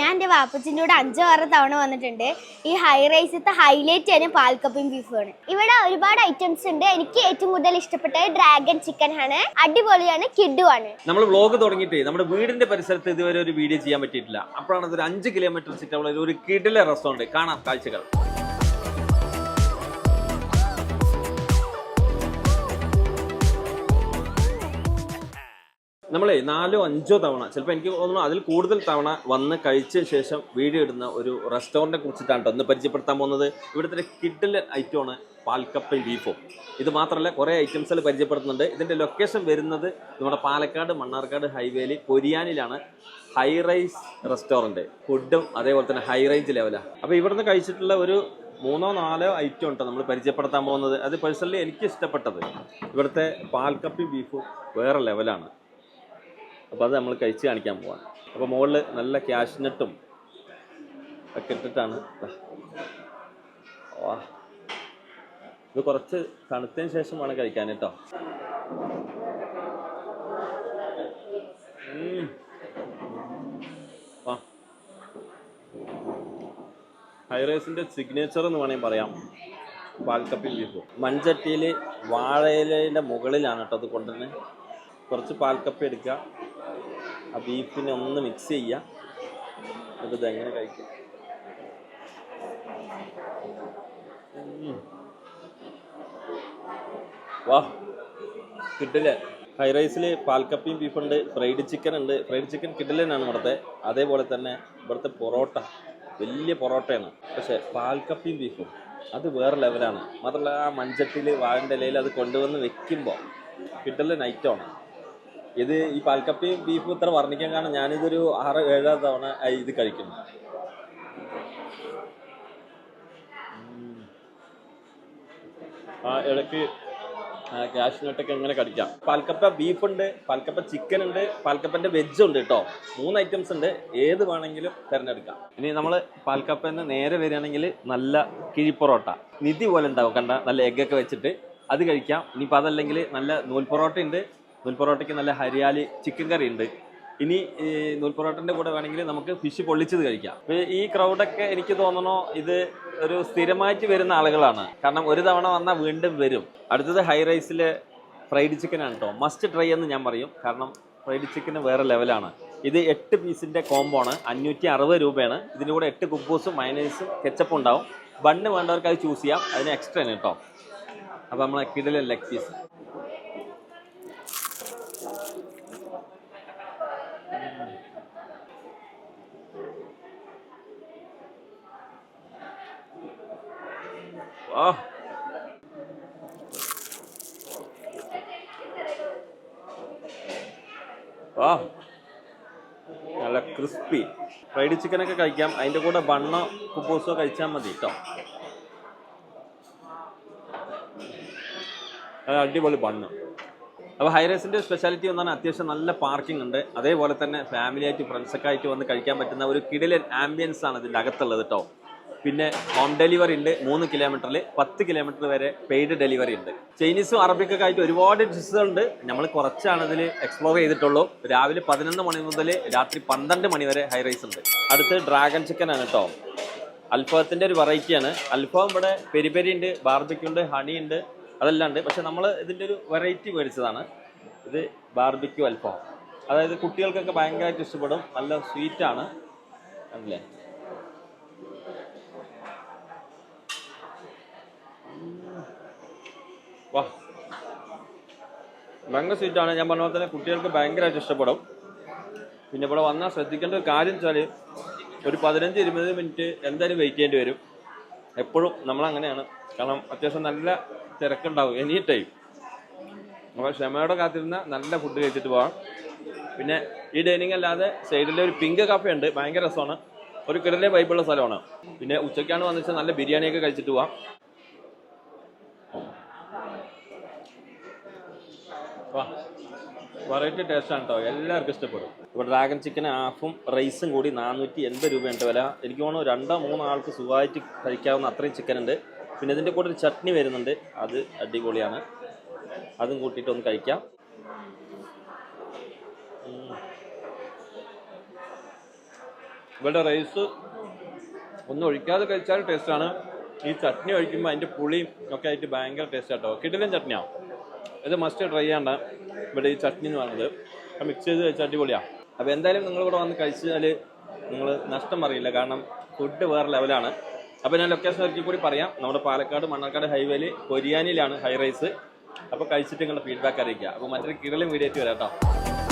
ഞാൻ എന്റെ വാപ്പച്ചിന്റെ കൂടെ അഞ്ചോ ആറോ തവണ വന്നിട്ടുണ്ട്. ഈ ഹൈ റൈസത്തെ ഹൈലൈറ്റ് ആണ് പാൽക്കപ്പയും ബീഫുമാണ് ഇവിടെ ഒരുപാട് ഐറ്റംസ് ഉണ്ട്. എനിക്ക് ഏറ്റവും കൂടുതൽ ഇഷ്ടപ്പെട്ടത് ഡ്രാഗൺ ചിക്കൻ ആണ്. അടിപൊളിയാണ് കിഡുമാണ് നമ്മൾ വ്ലോഗ് തുടങ്ങിയിട്ട് നമ്മുടെ വീടിന്റെ പരിസരത്ത് ഇതുവരെ ഒരു വീഡിയോ ചെയ്യാൻ പറ്റിയിട്ടില്ല. അപ്പോഴാണ് അഞ്ച് കിലോമീറ്റർ ചുറ്റളവിൽ ഒരു കിഡിലെ റെസ്റ്റോറന്റ് കാണാം കാഴ്ചകൾ. നമ്മളെ നാലോ അഞ്ചോ തവണ ചിലപ്പോൾ എനിക്ക് തോന്നുന്നു അതിൽ കൂടുതൽ തവണ വന്ന് കഴിച്ച ശേഷം വീഡിയോ ഇടുന്ന ഒരു റെസ്റ്റോറന്റിനെ കുറിച്ചിട്ടാണ് ട്ടോ ഒന്ന് പരിചയപ്പെടുത്താൻ പോകുന്നത്. ഇവിടുത്തെ കിഡിൽ ഐറ്റമാണ് പാൽക്കപ്പയും ബീഫും. ഇത് മാത്രമല്ല കുറേ ഐറ്റംസിൽ പരിചയപ്പെടുത്തുന്നുണ്ട്. ഇതിന്റെ ലൊക്കേഷൻ വരുന്നത് നമ്മുടെ പാലക്കാട് മണ്ണാർക്കാട് ഹൈവേയിൽ കൊരിയാനിലാണ് ഹൈ റൈസ് റെസ്റ്റോറന്റ് ഫുഡും അതേപോലെ തന്നെ ഹൈ റേഞ്ച് ലെവലാണ് അപ്പോൾ ഇവിടുന്ന് കഴിച്ചിട്ടുള്ള ഒരു മൂന്നോ നാലോ ഐറ്റം ഉണ്ടോ നമ്മൾ പരിചയപ്പെടുത്താൻ പോകുന്നത്. അത് പേഴ്സണലി എനിക്ക് ഇഷ്ടപ്പെട്ടത്. ഇവിടുത്തെ പാൽക്കപ്പി ബീഫും വേറെ ലെവലാണ് അപ്പോൾ അത് നമ്മൾ കഴിച്ച് കാണിക്കാൻ പോവാണ്. അപ്പോൾ മുകളിൽ നല്ല ക്യാഷ്നട്ടും ഒക്കെ ഇട്ടിട്ടാണ്. വാ. ഇത് കുറച്ച് തണുത്തതിന് ശേഷം വേണം കഴിക്കാൻ കേട്ടോ. ഹൈറേസിന്റെ സിഗ്നേച്ചർ എന്ന് വേണമെങ്കിൽ പറയാം. പാൽക്കപ്പിൽ ബീഫ്. മൺചട്ടിയിൽ വാഴയിലേന്റെ മുകളിലാണ് കേട്ടോ അത് കൊണ്ടുവരുന്നത്. കുറച്ച് പാൽക്കപ്പ എടുക്കുക. ആ ബീഫിനെ ഒന്ന് മിക്സ് ചെയ്യുക. എന്നിട്ട് ഇതെങ്ങനെ എങ്ങനെ കഴിക്കും? വാ കിട്ടില്ല? ഹൈ റൈസിൽ പാൽക്കപ്പിയും ബീഫുണ്ട് ഫ്രൈഡ് ചിക്കൻ ഉണ്ട്. ഫ്രൈഡ് ചിക്കൻ കിഡിലനാണ് ഇവിടുത്തെ. അതേപോലെ തന്നെ ഇവിടുത്തെ പൊറോട്ട വലിയ പൊറോട്ടയാണ്. പക്ഷേ പാൽക്കപ്പയും ബീഫും അത് വേറെ ലെവലാണ് മാത്രമല്ല ആ മഞ്ചട്ടിൽ വാഴന്റെ ഇലയിൽ അത് കൊണ്ടുവന്ന് വെക്കുമ്പോൾ കിഡിലൻ ഐറ്റമാണ് ഇത് ഈ പാൽക്കപ്പയും ബീഫും ഇത്ര വർണിക്കാൻ കാരണം ഞാനിതൊരു ആറ് ഏഴാ തവണ ഇത് കഴിക്കുന്നു. ആ ഇടയ്ക്ക് കാഷ്നട്ടൊക്കെ എങ്ങനെ കടിക്കാം? പാൽക്കപ്പ ബീഫ് ഉണ്ട് പാൽക്കപ്പ ചിക്കൻ ഉണ്ട് പാൽക്കപ്പന്റെ വെജ് ഉണ്ട് കേട്ടോ മൂന്ന് ഐറ്റംസ് ഉണ്ട് ഏത് വേണമെങ്കിലും തിരഞ്ഞെടുക്കാം. ഇനി നമ്മൾ പാൽക്കപ്പന്ന് നേരെ വരികയാണെങ്കിൽ നല്ല കിഴിപ്പൊറോട്ട നിധി പോലെ ഉണ്ടാവും കണ്ട നല്ല എഗ്ഗൊക്കെ വെച്ചിട്ട്. അത് കഴിക്കാം. ഇനിയിപ്പോൾ അതല്ലെങ്കിൽ നല്ല നൂൽ പൊറോട്ട ഉണ്ട് നൂൽ പൊറോട്ടയ്ക്ക് നല്ല ഹരിയാലി ചിക്കൻ കറി ഉണ്ട്. ഇനി ഈ നൂൽ പൊറോട്ടന്റെ കൂടെ വേണമെങ്കിൽ നമുക്ക് ഫിഷ് പൊള്ളിച്ചത് കഴിക്കാം. ഈ ക്രൗഡൊക്കെ എനിക്ക് തോന്നണോ ഇത് ഒരു സ്ഥിരമായിട്ട് വരുന്ന ആളുകളാണ്. കാരണം ഒരു തവണ വന്നാൽ വീണ്ടും വരും. അടുത്തത് ഹൈ റൈസിലെ ഫ്രൈഡ് ചിക്കൻ ആണ് കേട്ടോ മസ്റ്റ് ട്രൈ എന്ന് ഞാൻ പറയും. കാരണം ഫ്രൈഡ് ചിക്കന് വേറെ ലെവലാണ് ഇത് എട്ട് പീസിന്റെ കോംബോ ആണ്. അഞ്ഞൂറ്റി അറുപത് രൂപയാണ്. ഇതിന്റെ കൂടെ എട്ട് കുബൂസും മയനൈസും കെച്ചപ്പും ഉണ്ടാവും. ബണ്ണ് വേണ്ടവർക്ക് അത് ചൂസ് ചെയ്യാം. അതിന് എക്സ്ട്രാ ആണ് കേട്ടോ അപ്പോൾ നമ്മളെ കിടലെ ലെഗ് പീസ് ആ. വാ നല്ല ക്രിസ്പി. ഫ്രൈഡ് ചിക്കനൊക്കെ കഴിക്കാം. അതിന്റെ കൂടെ ബണ്ണോ കുപ്പൂസോ കഴിച്ചാൽ മതി കേട്ടോ അത് അടിപൊളി ബണ്ണ് അപ്പോൾ ഹൈറേസിന്റെ സ്പെഷ്യാലിറ്റി ഒന്നാണ് അത്യാവശ്യം നല്ല പാർക്കിംഗ് ഉണ്ട്. അതേപോലെ തന്നെ ഫാമിലി ആയിട്ട് ഫ്രണ്ട്സൊക്കെ ആയിട്ട് വന്ന് കഴിക്കാൻ പറ്റുന്ന ഒരു കിടിലൻ ആംബിയൻസ് ആണ് ഇതിന്റെ അകത്തുള്ളത് കേട്ടോ പിന്നെ ഹോം ഡെലിവറി ഉണ്ട് മൂന്ന് കിലോമീറ്ററിൽ പത്ത് കിലോമീറ്റർ വരെ പെയ്ഡ് ഡെലിവറി ഉണ്ട്. ചൈനീസും അറബിക്കൊക്കെ ആയിട്ട് ഒരുപാട് ഡിഷസ് ഉണ്ട്. നമ്മൾ കുറച്ചാണ് ഇതിൽ എക്സ്പ്ലോർ ചെയ്തിട്ടുള്ളൂ. രാവിലെ പതിനൊന്ന് മണി മുതൽ രാത്രി പന്ത്രണ്ട് മണി വരെ ഹൈ റൈസ് ഉണ്ട്. അടുത്ത് ഡ്രാഗൺ ചിക്കൻ ആണ് കേട്ടോ അൽഫാത്തിന്റെ ഒരു വെറൈറ്റിയാണ് അൽഫാം ഇവിടെ പെരി പെരി ഉണ്ട് ബാർബിക്കുണ്ട് ഹണി ഉണ്ട് അതെല്ലാം ഉണ്ട് പക്ഷെ നമ്മൾ ഇതിന്റെ ഒരു വെറൈറ്റി മേടിച്ചതാണ്. ഇത് ബാർബിക്യൂ അൽഫാം. അതായത് കുട്ടികൾക്കൊക്കെ ഭയങ്കരമായിട്ട് ഇഷ്ടപ്പെടും. നല്ല സ്വീറ്റാണ് അല്ലേ വാ. ഭയങ്കര സ്വീറ്റാണ് ഞാൻ പറഞ്ഞ പോലെ തന്നെ കുട്ടികൾക്ക് ഭയങ്കരമായിട്ട് ഇഷ്ടപ്പെടും. പിന്നെ ഇവിടെ വന്നാൽ ശ്രദ്ധിക്കേണ്ട ഒരു കാര്യം വെച്ചാൽ ഒരു പതിനഞ്ച് ഇരുപത് മിനിറ്റ് എന്തായാലും വെയിറ്റ് ചെയ്യേണ്ടി വരും. എപ്പോഴും നമ്മളങ്ങനെയാണ്. കാരണം അത്യാവശ്യം നല്ല തിരക്കുണ്ടാവും. എനി ടൈം അപ്പോൾ ക്ഷമയോടെ കാത്തിരുന്ന നല്ല ഫുഡ് കഴിച്ചിട്ട് പോവാം. പിന്നെ ഈ ഡൈനിങ് അല്ലാതെ സൈഡിൽ ഒരു പിങ്ക് കാഫേ ഉണ്ട്. ഭയങ്കര രസമാണ്. ഒരു കിടലേ വൈബുള്ള സ്ഥലമാണ്. പിന്നെ ഉച്ചയ്ക്കാണ് വന്നു നല്ല ബിരിയാണിയൊക്കെ കഴിച്ചിട്ട് പോവാം. വെറൈറ്റി ടേസ്റ്റാണ് കേട്ടോ എല്ലാവർക്കും ഇഷ്ടപ്പെടും. ഇപ്പോൾ ഡ്രാഗൺ ചിക്കൻ ഹാഫും റൈസും കൂടി നാനൂറ്റി എൺപത് രൂപയുണ്ട് വില. എനിക്ക് തോന്നുന്നു രണ്ടോ മൂന്നോ ആൾക്ക് സുഖമായിട്ട് കഴിക്കാവുന്ന അത്രയും ചിക്കൻ ഉണ്ട്. പിന്നെ ഇതിന്റെ കൂടെ ഒരു ചട്നി വരുന്നുണ്ട്. അത് അടിപൊളിയാണ്. അതും കൂട്ടിയിട്ട് ഒന്ന് കഴിക്കാം. ഇവിടെ റൈസ് ഒന്നും ഒഴിക്കാതെ കഴിച്ചാൽ ടേസ്റ്റാണ് ഈ ചട്നി ഒഴിക്കുമ്പോൾ അതിന്റെ പുളിയും ഒക്കെ ആയിട്ട് ഭയങ്കര ടേസ്റ്റ് ആട്ടോ. കിടിലൻ ചട്നിയാവും ഇത് മസ്റ്റ് ട്രൈ ചെയ്യേണ്ട ഇവിടെ ഈ ചട്നി എന്ന് പറയുന്നത്. മിക്സ് ചെയ്ത് കഴിച്ചാൽ അടിപൊളിയാണ് അപ്പോൾ എന്തായാലും നിങ്ങൾ ഇവിടെ വന്ന് കഴിച്ചാൽ നിങ്ങൾ നഷ്ടം അറിയില്ല കാരണം ഫുഡ് വേറെ ലെവലാണ് അപ്പോൾ ഞാൻ ലൊക്കേഷൻ ഒരിക്കൽ കൂടി പറയാം. നമ്മുടെ പാലക്കാട് മണ്ണാർക്കാട് ഹൈവേയിൽ കൊരിയാനിലാണ് ഹൈറൈസ് അപ്പോൾ കഴിച്ചിട്ട് നിങ്ങളുടെ ഫീഡ്ബാക്ക് അറിയിക്കുക. അപ്പോൾ മറ്റൊരു കിടലും വീഡിയോ വരാം കേട്ടോ.